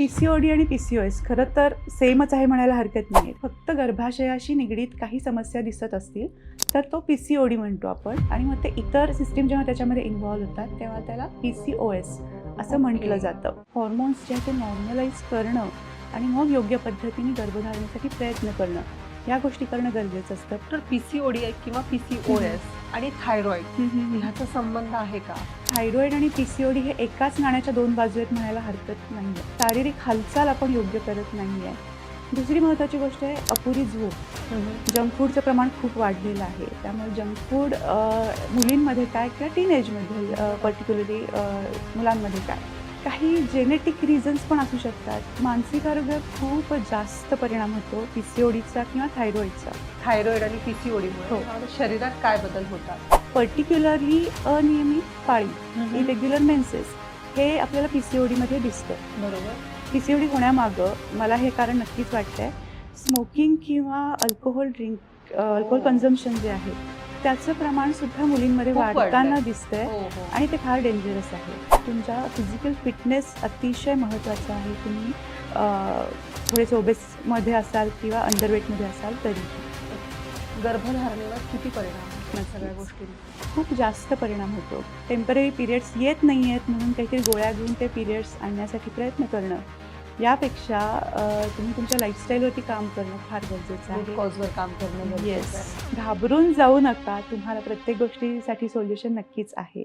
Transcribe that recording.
P C O D आणि P C O S खरं तर सेमच आहे म्हणायला हरकत नाही फक्त गर्भाशयाशी निगडीत काही समस्या दिसत असतील तर तो पी सी ओ डी म्हणतो आपण. आणि मग ते इतर सिस्टीम जेव्हा त्याच्यामध्ये इन्व्हॉल्व्ह होतात तेव्हा त्याला पी सी ओ एस असं म्हटलं जातं. हॉर्मोन्स जे आहे ते नॉर्मलाइज करणं आणि मग योग्य पद्धतीने गर्भधारणेसाठी प्रयत्न करणं या गोष्टी करणं गरजेचं असतं. तर पीसीओडी किंवा पीसीओएस? आणि थायरॉइड. ह्याचा संबंध आहे का? थायरॉइड आणि पी सी ओ डी हे एकाच नाण्याच्या दोन बाजू आहेत म्हणायला हरकत नाही आहे शारीरिक हालचाल आपण योग्य करत नाही आहे दुसरी महत्त्वाची गोष्ट आहे अपुरी झोप. जंक फूडचं प्रमाण खूप वाढलेलं आहे. त्यामुळे जंक फूड मुलींमध्ये काय किंवा टीनेजमध्ये पर्टिक्युलरली मुलांमध्ये काय? काही जेनेटिक रिझन्स पण असू शकतात. मानसिक आरोग्य खूप जास्त परिणाम होतो पी सी ओ डीचा किंवा थायरॉइडचा थायरॉइड आणि पीसीओडीमुळे हो. त्यामुळे शरीरात काय बदल होतात? पर्टिक्युलरली अनियमित पाळी इरेग्युलर मेन्सेस हे आपल्याला पी सी ओ डीमध्ये दिसतं. बरोबर. पी सी ओ डी होण्यामागं मला हे कारण नक्कीच वाटतं आहे स्मोकिंग किंवा अल्कोहोल ड्रिंक अल्कोहोल कन्झम्पशन जे आहे त्याचं प्रमाण सुद्धा मुलींमध्ये वाढताना. दिसतंय हो हो. आणि ते फार डेंजरस आहे. तुमच्या फिजिकल फिटनेस अतिशय महत्त्वाचं आहे. तुम्ही थोडेसे ओबेसमध्ये असाल किंवा अंडरवेटमध्ये असाल तरी. गर्भधारणेवर किती परिणाम या सगळ्या गोष्टींचा खूप जास्त परिणाम होतो. टेंपररी पिरियड्स येत नाही आहेत म्हणून काहीतरी गोळ्या घेऊन ते पिरियड्स आणण्यासाठी प्रयत्न करणं यापेक्षा तुम्ही तुमच्या लाईफस्टाईलवरती काम करणं फार गरजेचं आहे. कॉजवर काम करणं गरजेचं येस आहे. घाबरून जाऊ नका. तुम्हाला प्रत्येक गोष्टीसाठी सोल्युशन नक्कीच आहे.